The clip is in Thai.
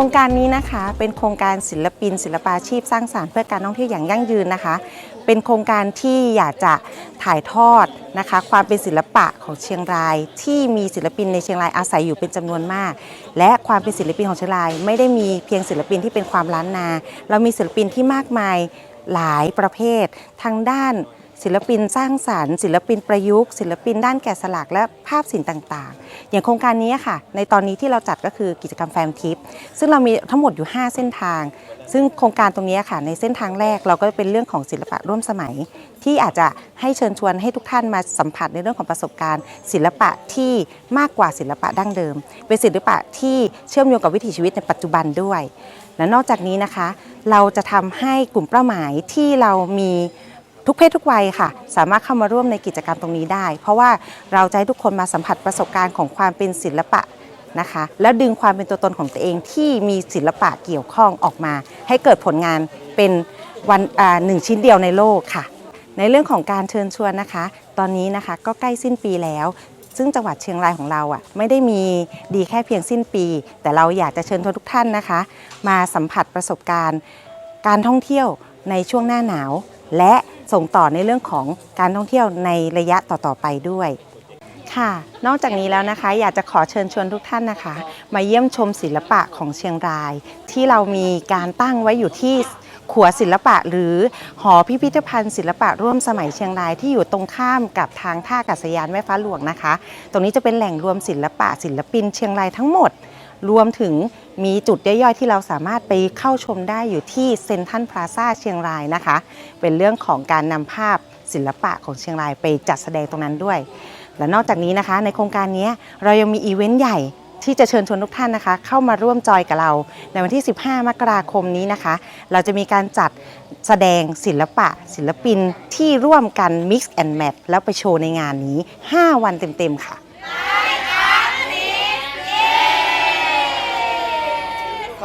ครงการนี้นะคะ เป็นโครงการศิลปิน ศิลปาชีพสร้างสารรค์เพื่อการท่องเที่ยวอย่างยั่งยืนนะคะ เป็นโครงการที่อยากจะถ่ายทอดนะคะ ความเป็นศิลปะของเชียงราย ที่มีศิลปินในเชียงรายอาศัยอยู่เป็นจำนวนมาก และความเป็นศิลปินของเชียงราย ไม่ได้มีเพียงศิลปินที่เป็นความล้านนา เรามีศิลปินที่มากมายหลายประเภททางด้าน ศิลปินสร้างสารรค์ ศิลปินประยุกต์ ศิลปินด้านแกะสลักและภาพศิลป์ต่างๆ อย่างโครงการนี้ค่ะ ในตอนนี้ที่เราจัดก็คือกิจกรรมแฟมทิปซึ่งเรามีทั้งหมดอยู่ 5 เส้นทาง ซึ่งโครงการตรงนี้ค่ะ ในเส้นทางแรกเราก็เป็นเรื่องของศิลปะร่วมสมัย ที่อาจจะให้เชิญชวนให้ทุกท่านมาสัมผัสในเรื่องของประสบการณ์ ศิลปะที่มากกว่าศิลปะดั้งเดิม เป็นศิลปะที่เชื่อมโยงกับวิถีชีวิตในปัจจุบันด้วย และนอกจากนี้นะคะ เราจะทำให้กลุ่มเป้าหมายที่เรามี ทุกเพศทุกวัยค่ะ สามารถเข้ามาร่วมในกิจกรรมตรงนี้ได้ เพราะว่าเราจะให้ทุกคนมาสัมผัสประสบการณ์ของความเป็นศิลปะนะคะ แล้วดึงความเป็นตัวตนของตัวเองที่มีศิลปะเกี่ยวข้องออกมา ให้เกิดผลงานเป็นวันหนึ่งชิ้นเดียวในโลกค่ะ ในเรื่องของการเชิญชวนนะคะ ตอนนี้นะคะก็ใกล้สิ้นปีแล้วซึ่งจังหวัดเชียงรายของเราอะไม่ได้มีดีแค่เพียงสิ้นปี แต่เราอยากจะเชิญชวนทุกท่านนะคะ มาสัมผัสประสบการณ์ การท่องเที่ยวในช่วงหน้าหนาว และ ส่งต่อในเรื่องของการท่องเที่ยวในระยะต่อๆไปด้วยค่ะ นอกจากนี้แล้วนะคะ อยากจะขอเชิญชวนทุกท่านนะคะ มาเยี่ยมชมศิลปะของเชียงราย ที่เรามีการตั้งไว้อยู่ที่ขัวศิลปะหรือหอพิพิธภัณฑ์ศิลปะร่วมสมัยเชียงรายที่อยู่ตรงข้ามกับทางท่าอากาศยานแม่ฟ้าหลวงนะคะ ตรงนี้จะเป็นแหล่งรวมศิลปะศิลปินเชียงรายทั้งหมด รวมถึงมีจุดย่อยๆที่เราสามารถไปเข้าชมได้อยู่ที่เซนทรัลพลาซ่าเชียงรายนะคะ เป็นเรื่องของการนำภาพศิลปะของเชียงรายไปจัดแสดงตรงนั้นด้วย และนอกจากนี้นะคะ ในโครงการนี้เรายังมีอีเวนต์ใหญ่ที่จะเชิญชวนทุกท่านนะคะ เข้ามาร่วมจอยกับเรา ในวันที่ 15 มกราคมนี้นะคะ เราจะมีการจัดแสดงศิลปะ ศิลปินที่ร่วมกัน Mix and Match แล้วไปโชว์ในงานนี้ 5 วันเต็ม ๆ ค่ะ